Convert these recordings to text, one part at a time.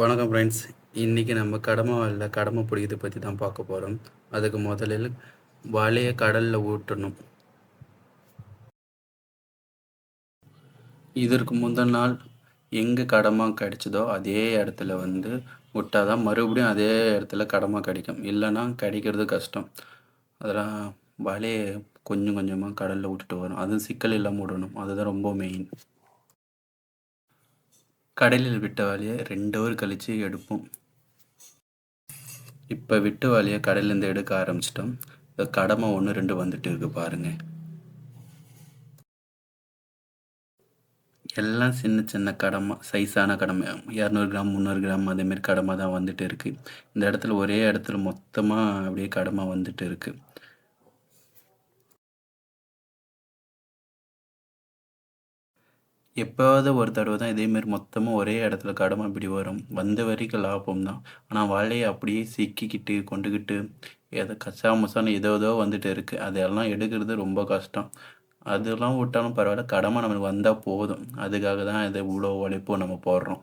வணக்கம் ஃப்ரெண்ட்ஸ் இன்றைக்கி நம்ம கடமை இல்லை கடமை பிடிக்கிறத பற்றி தான் பார்க்க போகிறோம் அதுக்கு முதலில் வலையை கடலில் ஊட்டணும். இதற்கு முந்தின நாள் எங்கே கடமை கிடைச்சதோ அதே இடத்துல வந்து விட்டால் தான் மறுபடியும் அதே இடத்துல கடமை கிடைக்கும். இல்லைன்னா கிடைக்கிறது கஷ்டம். அதெல்லாம் வலையை கொஞ்சம் கொஞ்சமாக கடலில் விட்டுட்டு வரும். அதுவும் சிக்கல் இல்லாமல் விடணும் அதுதான் ரொம்ப மெயின் கடலில் விட்ட வலையை ரெண்டு ஹவர் கழித்து எடுப்போம். இப்போ விட்டு வலையை கடல்லேருந்து எடுக்க ஆரம்பிச்சிட்டோம். இந்த கடமை ஒன்று ரெண்டு வந்துட்டு இருக்கு பாருங்க. எல்லாம் சின்ன சின்ன கடமை சைஸான கடமை. இரநூறு கிராம் முந்நூறு கிராம் அதேமாரி கடமை தான் வந்துட்டு இருக்குது இந்த இடத்துல ஒரே இடத்துல மொத்தமாக அப்படியே கடமை வந்துட்டு இருக்குது எப்போவாவது ஒரு தடவை தான் இதேமாரி மொத்தமாக ஒரே இடத்துல கடமை இப்படி வரும் வந்த வரைக்கும் லாபம் தான் ஆனால் வலையை அப்படியே சிக்கிக்கிட்டு கொண்டுக்கிட்டு ஏதோ கச்சா மசான்னு ஏதோ ஏதோ வந்துட்டு இருக்குது அதெல்லாம் எடுக்கிறது ரொம்ப கஷ்டம் அதெல்லாம் விட்டாலும் பரவாயில்ல கடமை நம்மளுக்கு வந்தால் போதும் அதுக்காக தான் இதை இவ்வளோ உழைப்பும் நம்ம போடுறோம்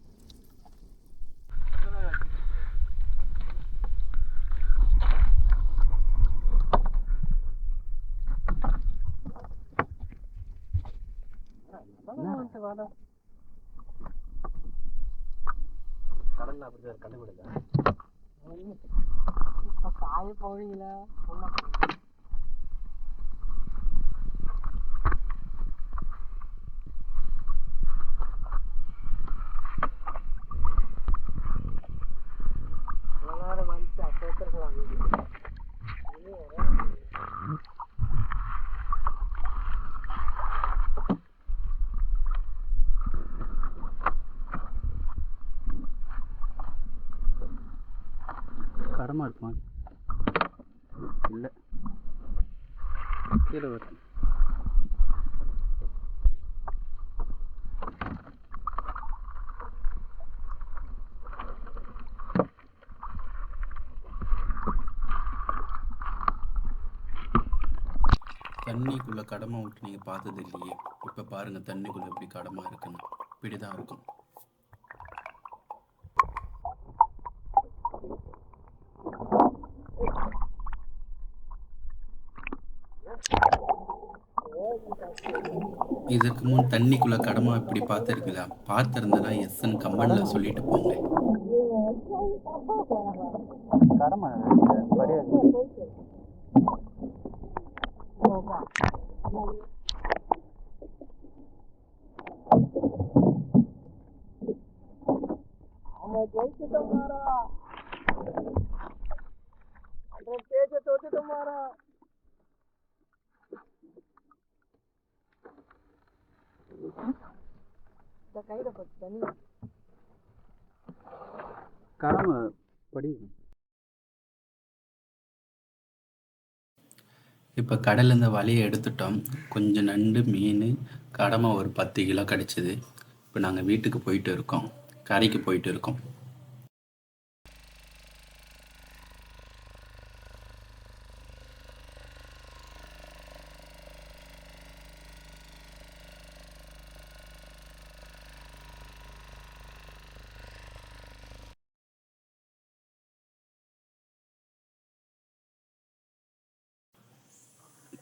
எடுக்கலையா கடல்ல அப்படிதான் கண்டுபிடிக்க காய போவீங்களா வந்து சேர்த்துருக்கலாம் கடமை இருக்குமா இல்லை. கீழே வரும் தண்ணிக்குள்ளே கடமை விட்டு நீங்கள் பார்த்தது இல்லையே. இப்போ பாருங்கள் தண்ணிக்குள்ளே எப்படி கடமாக இருக்குன்னு. இப்படி தான் இருக்கும். இதுக்கு முன் தண்ணிக்குள்ள கடமை இப்படி பார்த்துருக்கீங்களா? பார்த்துருந்தனா எஸ்ன்னு கமெண்ட்ல சொல்லிட்டு போங்க. ஜெயிச்சுட்டோம் மாறா அந்த பேச்ச தோத்துட்டோம் மாறா இந்த கையில போட்டு தண்ணி. படி. இப்போ கடல்லேருந்து வலையை எடுத்துட்டோம். கொஞ்சம் நண்டு மீன் கடமை ஒரு பத்து கிலோ கிடச்சிது. இப்போ நாங்கள் வீட்டுக்கு போயிட்டு இருக்கோம். கரைக்கு போயிட்டு இருக்கோம்.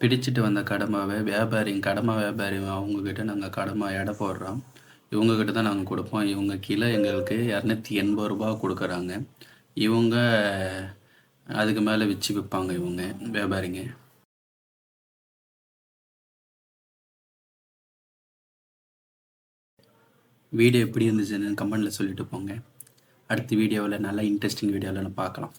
பிடிச்சிட்டு வந்த கடமாவை வியாபாரிங்க கடமை வியாபாரி அவங்கக்கிட்ட நாங்கள் கடமை எடை போடுறோம். இவங்கக்கிட்ட தான் நாங்கள் கொடுப்போம். இவங்க கிலோ எங்களுக்கு இரநூத்தி எண்பது ரூபா கொடுக்குறாங்க. இவங்க அதுக்கு மேலே வச்சு விற்பாங்க இவங்க வியாபாரிங்க. வீடியோ எப்படி இருந்துச்சுன்னு கமெண்டில் சொல்லிட்டு போங்க. அடுத்த வீடியோவில் நல்லா இன்ட்ரெஸ்டிங் வீடியோவில் பார்க்கலாம்.